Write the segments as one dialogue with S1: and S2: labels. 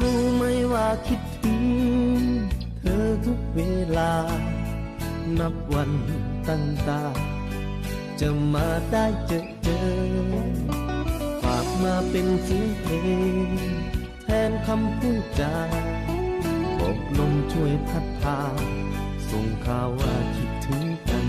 S1: รู้ไหมว่าคิดถึง เธอทุกเวลา นับวันตั้งตา จะมาได้เจอเจอ ฝากมาเป็นเสียงเพลง แทนคำพูดจาบอกลมช่วยพัดพา ส่งข่าวว่าคิดถึงกัน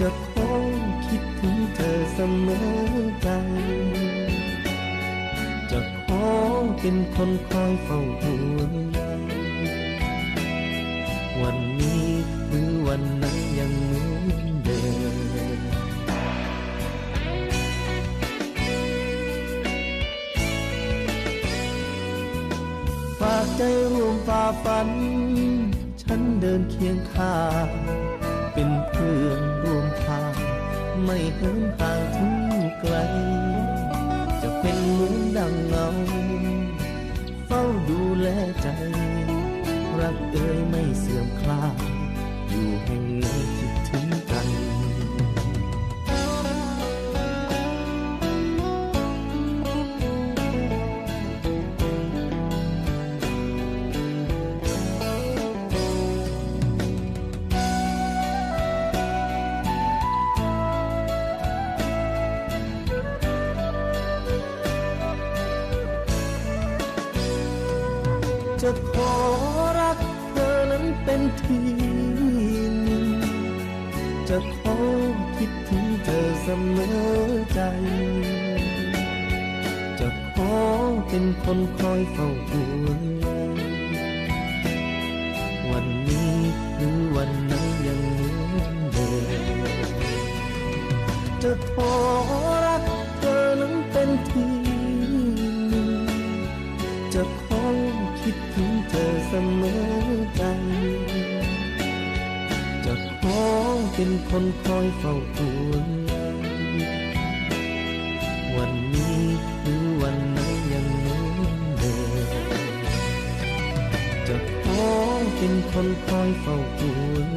S1: จะขอคิดถึงเธอเสมอใจจะขอเป็นคนคอยเฝ้าห่วงวันนี้หรือวันนั้นยังเหมือนเดิมฝากใจร่วมฝ่าฝัน ฉันเดินเคียงข้าง เป็นเหมือนดังเงา เฝ้าดูแลใจ รักเอ่ยไม่เสื่อมคลายอยู่แห่งไหนคิดถึง จะขอรักเธอนั้นเป็นทีหนึ่งจะขอคิดถึงเธอเสมอใจ จะขอเป็นคนคอยเฝ้าห่วงใยวันนี้หรือวันนั้นยังเหมือนเดิมจะขอ เป็นคนคอยเฝ้าห่วงวันนี้หรือวันไหนยังเหมือนเดิมจะขอเป็นคนคอยเฝ้าห่วง